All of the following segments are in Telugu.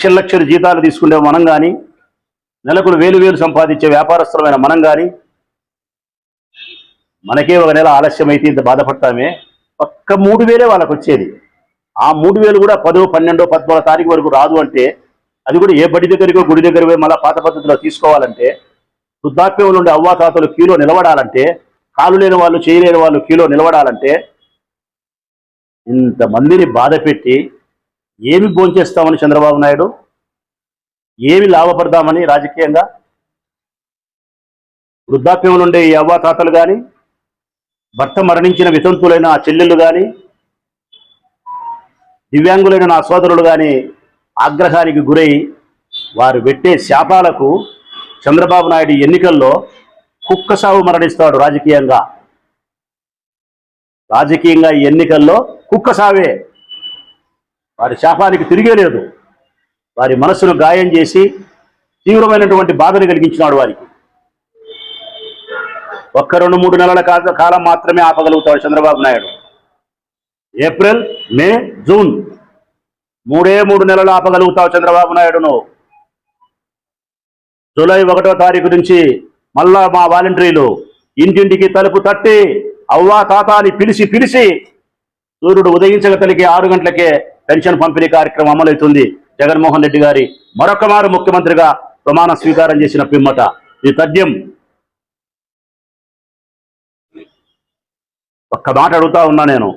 లక్షల లక్షలు జీతాలు తీసుకునే మనం కానీ నెలకు వేలు వేలు సంపాదించే వ్యాపారస్తులమైన మనం కానీ మనకే ఒక నెల ఆలస్యమైతే ఇంత బాధపడతామే. ఒక్క మూడు వేలే వాళ్ళకు వచ్చేది. ఆ మూడు వేలు కూడా పదో పన్నెండో పదమూడో తారీఖు వరకు రాదు అంటే అది కూడా ఏ బడి దగ్గరికో గుడి దగ్గర పోయి మళ్ళీ పాత పద్ధతిలో తీసుకోవాలంటే వృద్ధాప్యం ఉండే అవ్వాతాతలు క్యూలో నిలబడాలంటే కాలు లేని వాళ్ళు చేయలేని వాళ్ళు క్యూలో నిలబడాలంటే ఇంతమందిని బాధ పెట్టి ఏమి భోంచేస్తామని చంద్రబాబు నాయుడు? ఏమి లాభపడదామని రాజకీయంగా? వృద్ధాప్యంలో ఉండే ఈ అవ్వాతాతలు కానీ భర్త మరణించిన వితంతులైన ఆ చెల్లెళ్ళు కానీ దివ్యాంగులైన నా సోదరులు కానీ ఆగ్రహానికి గురై వారు పెట్టే శాపాలకు చంద్రబాబు నాయుడు ఎన్నికల్లో కుక్కసావు మరణిస్తాడు రాజకీయంగా. రాజకీయంగా ఈ ఎన్నికల్లో కుక్క సావే వారి శాపానికి తిరిగే లేదు. వారి మనస్సును గాయం చేసి తీవ్రమైనటువంటి బాధను కలిగించినాడు వారికి. ఒక్క రెండు మూడు నెలల కాలం మాత్రమే ఆపగలుగుతాడు Chandrababu Naidu. April May June మూడే మూడు నెలలు ఆపగలుగుతావు చంద్రబాబు నాయుడును. జూలై ఒకటో తారీఖు నుంచి మళ్ళా మా వాలంటీర్లు ఇంటింటికి తలుపు తట్టి అవ్వా తాత అని పిలిచి పిలిచి సూర్యుడు ఉదయించక ఆరు గంటలకే పెన్షన్ పంపిణీ కార్యక్రమం అమలవుతుంది. జగన్మోహన్ రెడ్డి గారి మరొక మారు ముఖ్యమంత్రిగా ప్రమాణ స్వీకారం చేసిన పిమ్మట. ఈ తథ్యం ఒక్క మాట అడుగుతా ఉన్నా నేను.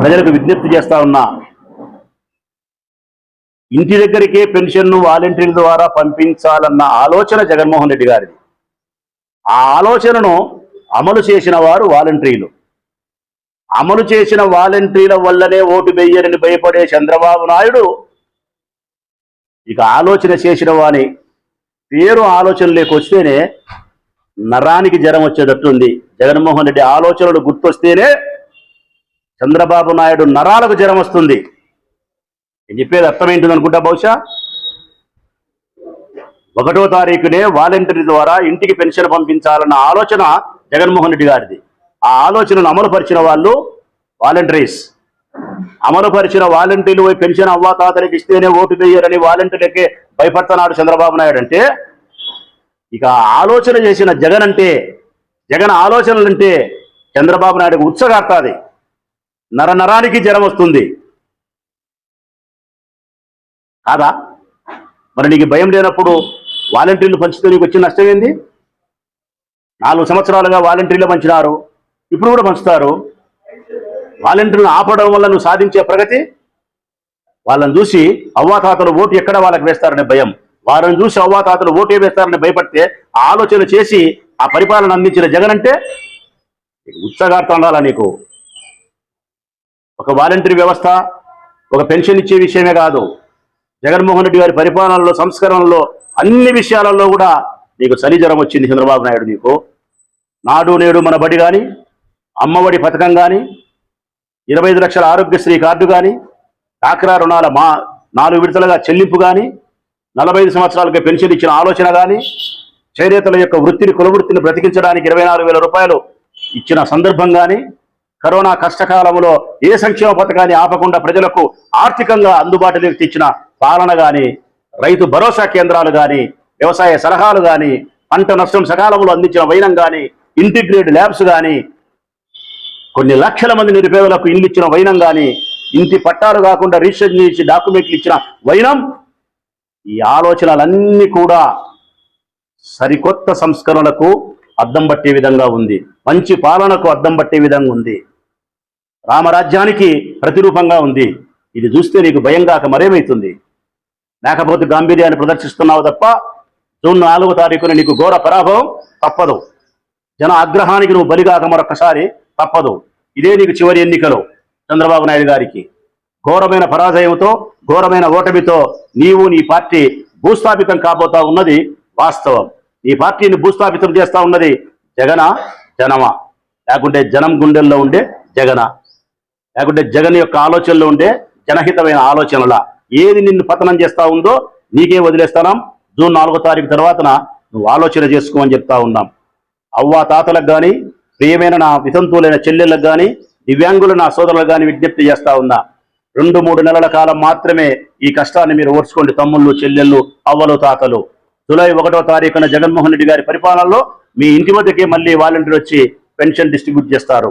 ప్రజలకు విజ్ఞప్తి చేస్తా ఉన్నా. ఇంటి దగ్గరికే పెన్షన్ను వాలంటీర్ల ద్వారా పంపించాలన్న ఆలోచన జగన్మోహన్ రెడ్డి గారిది. ఆ ఆలోచనను అమలు చేసిన వారు వాలంటీర్లు. అమలు చేసిన వాలంటీర్ల వల్లనే ఓటు వేయరని భయపడే చంద్రబాబు నాయుడు ఇక ఆలోచన చేసిన వాని పేరు ఆలోచన వస్తేనే నరానికి జ్వరం వచ్చేటట్టుంది. జగన్మోహన్ రెడ్డి ఆలోచనలు గుర్తొస్తేనే చంద్రబాబు నాయుడు నరాలకు జ్వరం వస్తుంది. నేను చెప్పేది అర్థమైంటుంది అనుకుంటా బహుశా? ఒకటో తారీఖునే వాలంటీర్ ద్వారా ఇంటికి పెన్షన్ పంపించాలన్న ఆలోచన జగన్మోహన్ రెడ్డి గారిది. ఆ ఆలోచనను అమలుపరిచిన వాళ్ళు వాలంటీర్స్. అమలుపరిచిన వాలంటీర్లు పోయి పెన్షన్ అవ్వాతాతలకి ఇస్తేనే ఓటు వేయరని వాలంటీర్లకే భయపడుతున్నాడు చంద్రబాబు నాయుడు అంటే ఇక ఆలోచన చేసిన జగన్ అంటే జగన్ ఆలోచనలు అంటే చంద్రబాబు నాయుడుకు ఉత్సగాడుతుంది నర నరానికి జ్వరం వస్తుంది. కాదా? మరి నీకు భయం లేనప్పుడు వాలంటీర్లు పంచితే నీకు వచ్చిన నష్టం ఏంది? నాలుగు సంవత్సరాలుగా వాలంటీర్లు పంచినారు. ఇప్పుడు కూడా పంచుతారు. వాలంటీర్లను ఆపడం వల్ల నువ్వు సాధించే ప్రగతి? వాళ్ళని చూసి అవ్వాతాతలు ఓటు ఎక్కడ వాళ్ళకి వేస్తారనే భయం. వారిని చూసి అవ్వాతాతలు ఓటు వేస్తారని భయపడితే ఆలోచన చేసి ఆ పరిపాలన అందించిన జగన్ అంటే ఉత్సాహార్థం ఉండాలా నీకు? ఒక వాలంటీర్ వ్యవస్థ ఒక పెన్షన్ ఇచ్చే విషయమే కాదు. జగన్మోహన్ రెడ్డి గారి పరిపాలనలో సంస్కరణలో అన్ని విషయాలలో కూడా నీకు చలి వచ్చింది చంద్రబాబు నాయుడు నీకు. నాడు నేడు మన బడి కానీ అమ్మఒడి పథకం కానీ ఇరవై ఐదు లక్షల ఆరోగ్యశ్రీ కార్డు కానీ డాక్రా రుణాల మా నాలుగు విడతలుగా చెల్లింపు కానీ నలభై ఐదు సంవత్సరాలకి పెన్షన్ ఇచ్చిన ఆలోచన కానీ చేనేతల యొక్క వృత్తిని కులవృత్తిని బ్రతికించడానికి ఇరవై నాలుగు వేల రూపాయలు ఇచ్చిన సందర్భం కానీ కరోనా కష్టకాలంలో ఏ సంక్షేమ పథకాన్ని ఆపకుండా ప్రజలకు ఆర్థికంగా అందుబాటులోకి తెచ్చిన పాలన కానీ రైతు భరోసా కేంద్రాలు కానీ వ్యవసాయ సలహాలు కానీ పంట నష్టం సకాలంలో అందించిన వైనం కానీ ఇంటిగ్రేటెడ్ ల్యాబ్స్ కానీ కొన్ని లక్షల మంది నిరుపేదలకు ఇల్లు ఇచ్చిన వైనం కానీ ఇంటి పట్టాలు కాకుండా రిజిస్ట్రేషన్ చేసి డాక్యుమెంట్లు ఇచ్చిన వైనం ఈ ఆలోచనలన్నీ కూడా సరికొత్త సంస్కరణలకు అద్దం పట్టే విధంగా ఉంది. మంచి పాలనకు అద్దం పట్టే విధంగా ఉంది. రామరాజ్యానికి ప్రతిరూపంగా ఉంది. ఇది చూస్తే నీకు భయం కాక మరేమైతుంది? లేకపోతే గాంభీర్యాన్ని ప్రదర్శిస్తున్నావు తప్ప జూన్ నాలుగో తారీఖున నీకు ఘోర పరాభవం తప్పదు. జన ఆగ్రహానికి నువ్వు బలిగాక మరొకసారి తప్పదు. ఇదే నీకు చివరి ఎన్నికలు చంద్రబాబు నాయుడు గారికి. ఘోరమైన పరాజయంతో ఘోరమైన ఓటమితో నీవు నీ పార్టీ భూస్థాపితం కాబోతా ఉన్నది వాస్తవం. నీ పార్టీని భూస్థాపితం చేస్తా ఉన్నది జగన జనమా? లేకుంటే జనం గుండెల్లో ఉండే జగన? లేకుంటే జగన్ యొక్క ఆలోచనలో ఉండే జనహితమైన ఆలోచనల? ఏది నిన్ను పతనం చేస్తా ఉందో నీకే వదిలేస్తాం జూన్ నాలుగో తారీఖు తర్వాతన నువ్వు ఆలోచన చేసుకోమని చెప్తా ఉన్నాం. అవ్వ తాతలకు కానీ ప్రియమైన నా వితంతువులైన చెల్లెళ్ళకు కానీ దివ్యాంగులు నా సోదరులకు కానీ విజ్ఞప్తి చేస్తా ఉన్నా. రెండు మూడు నెలల కాలం మాత్రమే ఈ కష్టాన్ని మీరు ఓర్చుకోండి తమ్ముళ్ళు చెల్లెళ్ళు అవ్వలు తాతలు. జూలై ఒకటో తారీఖున జగన్మోహన్ రెడ్డి గారి పరిపాలనలో మీ ఇంటి వద్దకే మళ్ళీ వాలంటీర్ వచ్చి పెన్షన్ డిస్ట్రిబ్యూట్ చేస్తారు.